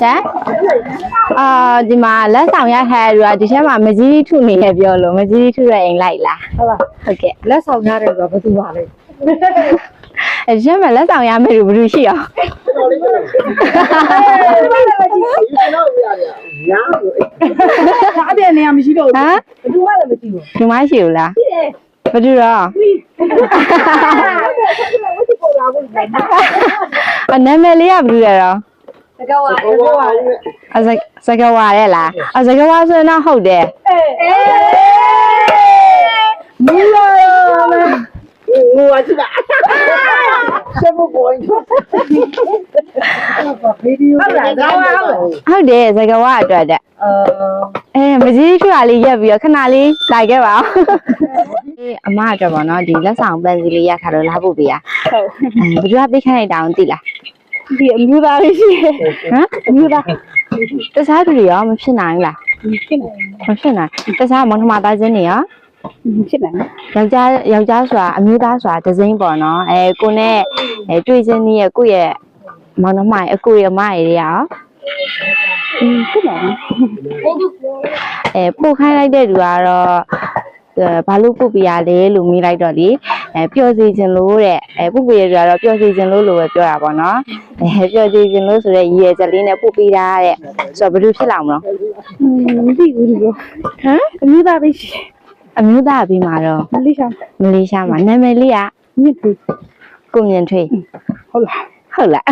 ရှာအာဒီမှာလက်ဆောင်ရထားတဲ့လူကဒီထဲမှာမကြီးထုနေရပြောလို့မကြီးထုရဲ့အိမ်လိုက်လားဟုတ်လားဟုတ်ကဲ့လက်ဆောင်ရတယ်ဆိုတော့ဘယ်သူပါလဲအဲဒီထဲမှာလက်ဆောင်ရမယ့်လူဘယ်သူရှိအောင်အားတဲ့နေရာမရှိတော့ဟမ်ဘူးဘယ်သူမှလည်းမရှိဘူးဒီမရှိဘူးလားဘယ်သူတော့ အနာမည်လေးကဘယ်သူလဲတော့တကောကတကောကအစစကဝါရဲ့လားအစကဝါဆိုရင်တော့ဟုတ်တယ်အေးမီလာမငိုချပါဆက်ဖို့ကိုင်းဗီဒီယိုဟုတ်လားကောင်းဟုတ်ဟုတ်တယ်စကဝါအတွက်တဲ့အာအဲမကြီးထွာလေးရက်ပြီးတော့ခဏလေးလိုက်ခဲ့ပါဦးအေးအမအတွက်ပေါ့နော်ဒီလက်ဆောင်ပန်းစီလေးရထားလို့လာဖို့ပြရဟုတ်အဲဘယ်သူကပေးခိုင်းလိုက်တာအောင်သိလား ဒီအမျိုးသားလေးရှိတယ်ဟမ်အမျိုးသားတခြားသူတွေရောမဖြစ်နိုင်ဘူးလားဖြစ်နေမဖြစ်နိုင်တခြားမောင်နှမသားချင်းတွေရောဖြစ်နေယောက်ျားယောက်ျားဆိုတာအမျိုးသားဆိုတာဒဇိမ့်ပေါ့နော်အဲကိုနဲ့အဲတွေ့ချင်းကြီးရဲ့ကိုယ့်ရဲ့မောင်နှမရဲ့အကိုရဲ့အမရဲ့တွေရောဖြစ်နေအဲပို့ခိုင်းလိုက်တဲ့လူကတော့အဲဘာလို့ပုတ်ပြရလဲလို့မေးလိုက်တော့လေ အဲပျော်စီခြင်းလို့တဲ့အဲပုတ်ပြရကြတော့ပျော်စီခြင်းလို့လို့ပဲပြောတာပေါ့နော်အဲပျော်စီခြင်းလို့ဆိုတဲ့ရည်ရည်ချက်လေးနဲ့ပုတ်ပြတာတဲ့ဆိုတော့ဘယ်လိုဖြစ်လာမလို့မသိဘူးဒီလိုဟမ်အမျိုးသားလေးရှိအမျိုးသားပြီးမှာတော့မလေးရှားမလေးရှားမှာနာမည်လေးကမြစ်ဘူးကိုမြင့်ထွေးဟုတ်လားဟုတ်လား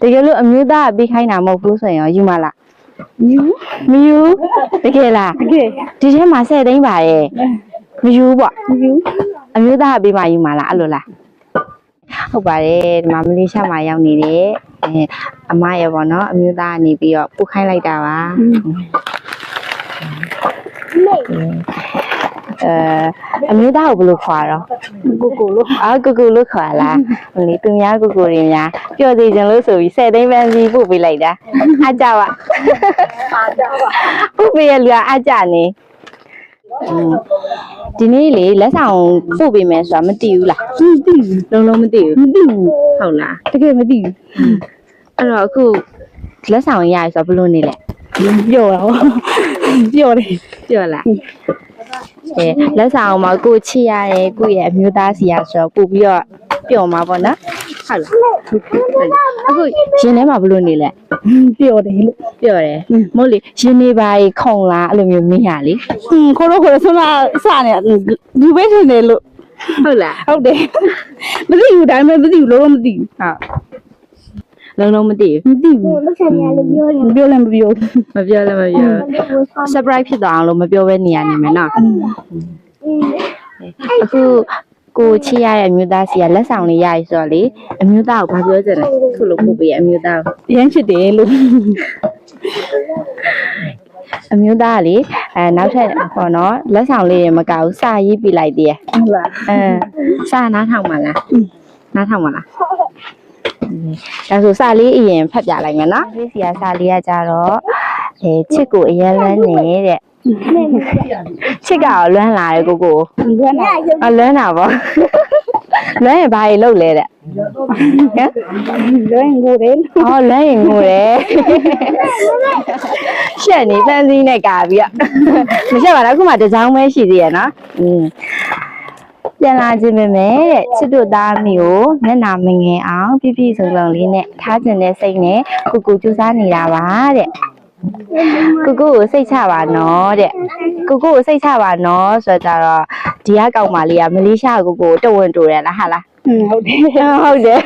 တကယ်လို့အမျိုးသားကပြီးခိုင်းတာမဟုတ်ဘူးဆိုရင်ရောယူမလားမြူမယူတကယ်လားတကယ်ဒီထဲမှာ10သိန်းပါရဲ့မယူပေါ့မြူ အမျိုးသားကပြီးမှယူမလားအဲ့လိုလားဟုတ်ပါတယ်ဒီမှာမလေးရှားမှာရောက်နေတယ်အဲအမရပေါ့နော်အမျိုးသားကနေပြီးတော့ပို့ခိုင်းလိုက်တာပါအဲအမျိုးသားကိုဘယ်လိုခေါ်ရတော့ကိုကိုလို့အာကူကူလို့ခေါ်လားဟိုလေသူများကူကူတွေများပျော်သေးခြင်းလို့ဆိုပြီး10သိန်းပန်းစီပို့ပေးလိုက်တာအားကြပါအားကြပါပို့ပေးရလူကအားကြနေอืม ဒီနေ့လေလက်ဆောင်ပို့ပေးမယ်ဆိုတာမသိဘူးလားမသိဘူးလုံးလုံးမသိဘူးမသိဘူးဟုတ်လားတကယ်မသိဘူးအဲ့တော့အခုလက်ဆောင်ရရဆိုတော့ဘယ်လိုနေလဲပြောတာဟောပြောတယ်ပြောလားအဲလက်ဆောင်မှာကိုချစ်ရတယ်ကိုယ့်ရဲ့အမျိုးသားစီရဆိုတော့ပို့ပြီးတော့ပျော်မှာပေါ့နော် ဟုတ်လားအခုရင်ထဲမှာဘယ်လိုနေလဲပြောတယ်လို့ပြောတယ်မဟုတ်လေရင်နေပါရီခုံလားအဲ့လိုမျိုးမင်းရလေဟွန်းခေါ်တော့ခေါ်တော့ဆမစနေဒီပဲထင်တယ်လို့ဟုတ်လားဟုတ်တယ်မသိဘူးဒါပေမဲ့မသိဘူးလုံးဝမသိဘူးဟုတ်လုံးလုံးမသိမသိဘူးလောက်ဆန်ရလို့ပြောတယ်ပြောလည်းမပြောဘူးဘူးမပြောလည်းမပြောဘူး surprise ဖြစ်သွားအောင်လို့မပြောဘဲနေရနေမယ်နော်အခု ကိုချစ်ရတဲ့အမျိုးသားစီကလက်ဆောင်လေးရရဆိုတော့လေအမျိုးသားကိုဘာပြောချင်လဲခုလိုပို့ပေးရအမျိုးသားကိုရမ်းချစ်တယ်လို့အမျိုးသားကလေအဲနောက်ထပ်ဟောနော်လက်ဆောင်လေးတွေမကဘူးစာရေးပြလိုက်သေးတယ်ဟုတ်လားအဲစာနားထောင်ပါလားနားထောင်ပါလားဒါဆိုစာလေးအရင်ဖတ်ပြလိုက်မယ်နော်ဒီစီကစာလေးကကြတော့အဲချစ်ကိုအရင်လန်းနေတဲ့ ချစ်ကတော့လွမ်းလာတယ်ကိုကိုဘယ်နာအလွမ်းတာပေါ့လွမ်းရင်ဘာကြီးလုပ်လဲတဲ့ဟမ်လွင်ကိုတယ်အော်လွမ်းရင်ငိုတယ်ရှက်နေဖန်စည်းနဲ့ကာပြီးတော့မရှက်ပါဘူးအခုမှတစ်စောင်းပဲရှိသေးရနော်อืมပြန်လာခြင်းပဲမဲ့တဲ့ချစ်တို့သားမိကိုမျက်နာမငယ်အောင်ပြည့်ပြည့်စုံစုံလေးနဲ့ထားကျင်တဲ့စိတ်နဲ့ကိုကိုကြိုးစားနေတာပါတဲ့ ကိုကိုကိုစိတ်ချပါနော်တဲ့ကိုကိုကိုစိတ်ချပါနော်ဆိုတော့ကြတော့ဒီကကောင်မလေးကမလေးရှားကိုကိုကိုတဝန်တူတယ်လားဟာလားဟုတ်တယ်ဟုတ်တယ်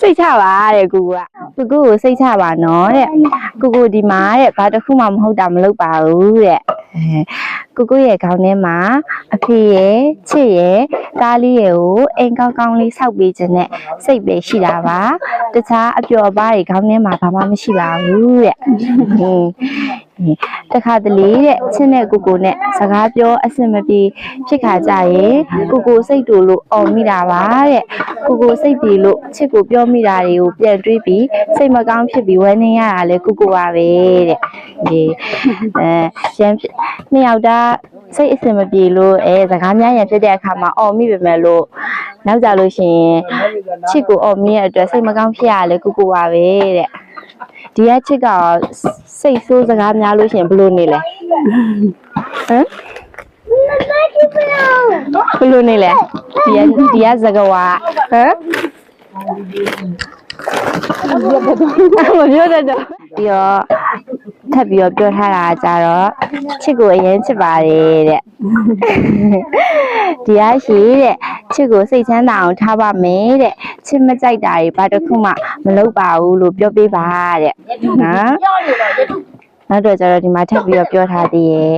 စိတ်ချပါတဲ့ကိုကကိုကိုကိုစိတ်ချပါနော်တဲ့ကိုကိုဒီမှာတဲ့ဘာတစ်ခုမှမဟုတ်တာမလုပ်ပါဘူးတဲ့ အဲကိုကိုရဲ့ခေါင်းထဲမှာအဖေရဲ့ချစ်ရဲ့သားလေးရဲ့ကိုအိမ်ကောင်းကောင်းလေးဆောက်ပေးခြင်းနဲ့စိတ်ပဲရှိတာပါတခြားအပျော်အပါးတွေခေါင်းထဲမှာဘာမှမရှိပါဘူးတဲ့ဟင်းအဲ တခါတလေတဲ့ချင်းနဲ့ကိုကိုနဲ့စကားပြောအဆင်မပြေဖြစ်ခါကြရင်ကိုကိုစိတ်တူလို့အော်မိတာပါတဲ့ကိုကိုစိတ်ပြေလို့ချစ်ကိုပြောမိတာတွေကိုပြန်တွေးပြီးစိတ်မကောင်းဖြစ်ပြီးဝမ်းနည်းရတာလေကိုကိုပါပဲတဲ့ဒီအဲရန်နှစ်ယောက်သားစိတ်အဆင်မပြေလို့အဲစကားများရန်ဖြစ်တဲ့အခါမှာအော်မိပေမဲ့လို့နောက်ကြလို့ရှိရင်ချစ်ကိုအော်မိရတဲ့အတွက်စိတ်မကောင်းဖြစ်ရလေကိုကိုပါပဲတဲ့ဒီကချစ်က စိတ်ဆိုးစကားများလို့ရှိရင်ဘယ်လိုနေလဲဟမ်ဘယ်လိုနေလဲဒီကဒီကစကားဝါဟမ်မပြောတတ်တော့ပြီးတော့ ထပ်ပြီးတော့ပြောထားတာကြတော့ချစ်ကိုအရင်ချစ်ပါတယ်တဲ့ဒီရရှိတဲ့ချစ်ကိုစိတ်ချမ်းသာအောင်ထားပါမယ်တဲ့ချစ်မကြိုက်တာတွေဘာတစ်ခုမှမလုပ်ပါဘူးလို့ပြောပေးပါတဲ့နော်နောက်တော့ကျတော့ဒီမှာထပ်ပြီးတော့ပြောထားသေးရဲ့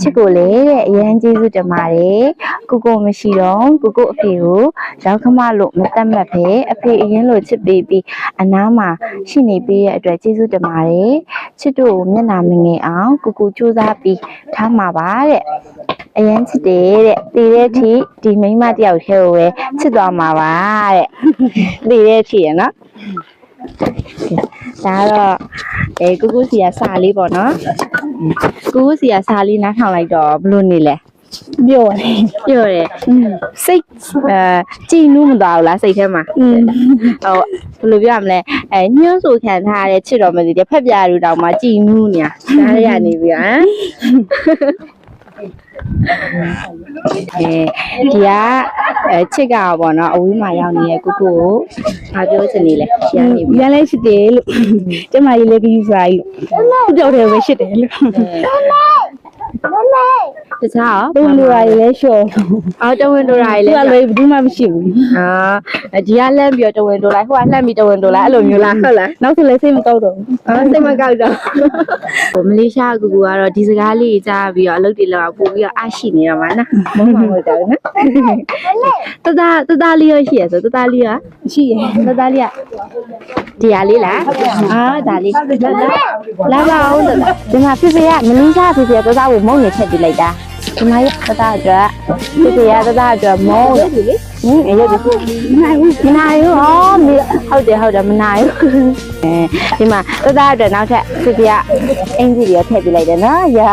ချစ်ကိုလေတဲ့အရန်ကျေးဇူးတင်ပါတယ်ကိုကိုမရှိတော့ကိုကိုအဖေကိုရောက်ခမလို့မတတ်မှတ်ပဲအဖေအရင်လိုချစ်ပေးပြီးအနားမှာရှိနေပေးရဲ့အတွက်ကျေးဇူးတင်ပါတယ် ချစ်တို့ကိုမျက်နှာမငယ်အောင်ကိုကိုစူးစမ်းပြီးထားမှာပါတဲ့အရန်ချစ်တယ်တဲ့တည်တဲ့အထိဒီမိန်းမတယောက်တည်းကိုပဲချစ်သွားမှာပါတဲ့တည်တဲ့အထိရနော်ဒါကတော့အဲကူကူစီကစာလေးပေါ့နော်ကူကူစီကစာလေးနားထောင်လိုက်တော့ဘလို့နေလဲ ပြောတယ်ပြောတယ်စိတ်အဲကြည်နူးမသွားဘူးလားစိတ်ထဲမှာอืมဟိုဘယ်လိုပြောရမလဲအဲညှို့ဆိုခံထားရတဲ့ချစ်တော်မလေးတဲ့ဖက်ပြားလူတောင်မှကြည်နူးနေဒါရရနေပြီဟမ်အဲဒီကအဲချစ်ကပေါ့နော်အဝေးမှာရောက်နေတဲ့ကူကူကိုဘာပြောချင်နေလဲရနေပြီရန်လဲရှိတယ်လို့ကျမကြီးလည်းကြီးစားကြီးလို့ကြောက်တယ်ပဲရှိတယ်လို့ တခြားရောဘုံလူရာကြီးလည်းရှော့အော်တဝင်ဒိုရာသူကြီးကလဲလည်းဘူးမှမရှိဘူးအာဒီကလှမ်းပြီးတော့တဝင်ဒိုလိုက်ဟိုကလှမ်းပြီးတဝင်ဒိုလိုက်အဲ့လိုမျိုးလားဟုတ်လားနောက်ဆိုလည်းစိတ်မကောက်တော့ဘူးအော်စိတ်မကောက်တော့ဟိုမလေးရှားကူကူကတော့ဒီစကားလေးကြားပြီးတော့အလုပ်တွေလောက်ပို့ပြီးတော့အရှိနေတော့မှာနော်မဟုတ်ဘူးတော့နော်တသားတသားလေးရရှိရဆိုတသားလေးရရှိရတသားလေးရဒီဟာလေးလားအာဒါလေးလာပါအောင်တသားဒီမှာဖေဖေကမလေးရှားဖေဖေကတသားကိုမုန်းနေချက်ပြလိုက်တာဒီမှာရတသားအတွက်ဖေဖေကတသားအတွက်မုန်းတယ်ဟင်းအဲ့ရပြီမနိုင်ဘူးမနိုင်ဘူးဟောမဟုတ်တယ်ဟုတ်တယ်မနိုင်ဘူးအဲဒီမှာတသားအတွက်နောက်ထပ်သူကအင်ဂျီတွေထည့်ပြလိုက်တယ်နော်ရာ